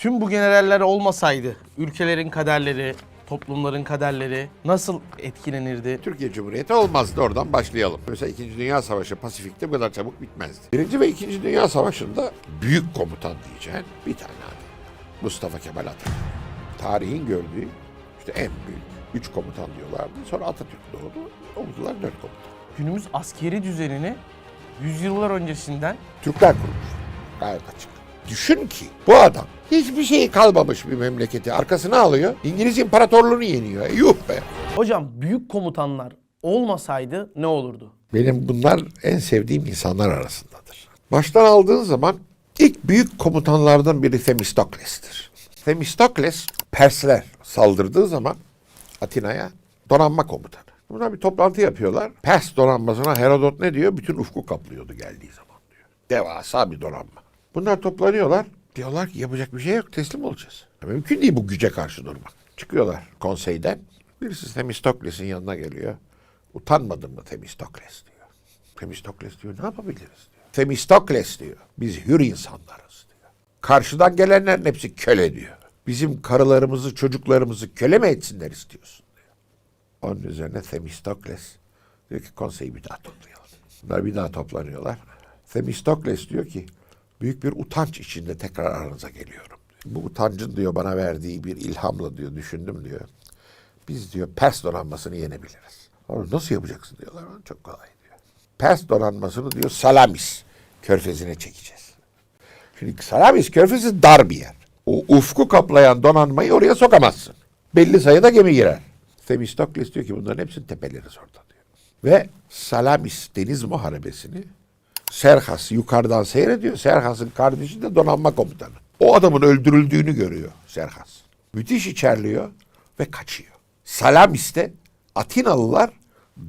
Tüm bu generaller olmasaydı ülkelerin kaderleri, toplumların kaderleri nasıl etkilenirdi? Türkiye Cumhuriyeti olmazdı oradan başlayalım. Mesela İkinci Dünya Savaşı Pasifik'te bu kadar çabuk bitmezdi. Birinci ve İkinci Dünya Savaşı'nda büyük komutan diyeceğin bir tane adam. Mustafa Kemal Atatürk. Tarihin gördüğü işte en büyük üç komutan diyorlardı. Sonra Atatürk doğdu. Oldular dört komutan. Günümüz askeri düzenini yüzyıllar öncesinden Türkler kurmuş. Gayet açık. Düşün ki bu adam hiçbir şey kalmamış bir memleketi. Arkasına alıyor. İngiliz İmparatorluğunu yeniyor. E, yuh be. hocam büyük komutanlar olmasaydı ne olurdu? Benim bunlar en sevdiğim insanlar arasındadır. Baştan aldığın zaman ilk büyük komutanlardan biri Themistokles'tir. Themistokles Persler saldırdığı zaman Atina'ya donanma komutanı. Bunlar bir toplantı yapıyorlar. Pers donanmasına Herodot ne diyor? Bütün ufku kaplıyordu geldiği zaman diyor. Devasa bir donanma. Bunlar toplanıyorlar. Diyorlar ki yapacak bir şey yok teslim olacağız. Mümkün değil bu güce karşı durmak. Çıkıyorlar konseyden. Birisi Themistokles'in yanına geliyor. Utanmadın mı Themistokles diyor. Themistokles diyor ne yapabiliriz diyor. Themistokles diyor biz hür insanlarız diyor. Karşıdan gelenlerin hepsi köle diyor. Bizim karılarımızı çocuklarımızı köle mi etsinler istiyorsun diyor. Onun üzerine Themistokles diyor ki konseyi bir daha toplayalım. Bunlar bir daha toplanıyorlar. Themistokles diyor ki büyük bir utanç içinde tekrar aranıza geliyorum. Bu utancın diyor bana verdiği bir ilhamla diyor düşündüm diyor. Biz diyor Pers donanmasını yenebiliriz. Onu nasıl yapacaksın diyorlar. Çok kolay diyor. Pers donanmasını diyor Salamis körfezine çekeceğiz. Şimdi Salamis körfezi dar bir yer. O ufku kaplayan donanmayı oraya sokamazsın. Belli sayıda gemi girer. Themistokles diyor ki bunların hepsini tepeleriz orada diyor. Ve Salamis deniz muharebesini Serhas yukarıdan seyrediyor. Serhas'ın kardeşi de donanma komutanı. O adamın öldürüldüğünü görüyor Serhas. Müthiş içerliyor ve kaçıyor. Salamis'te Atinalılar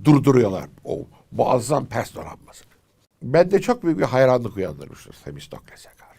durduruyorlar o muazzam Pers donanmasını. Bende çok büyük bir hayranlık uyandırmıştır Themistokles'e karşı.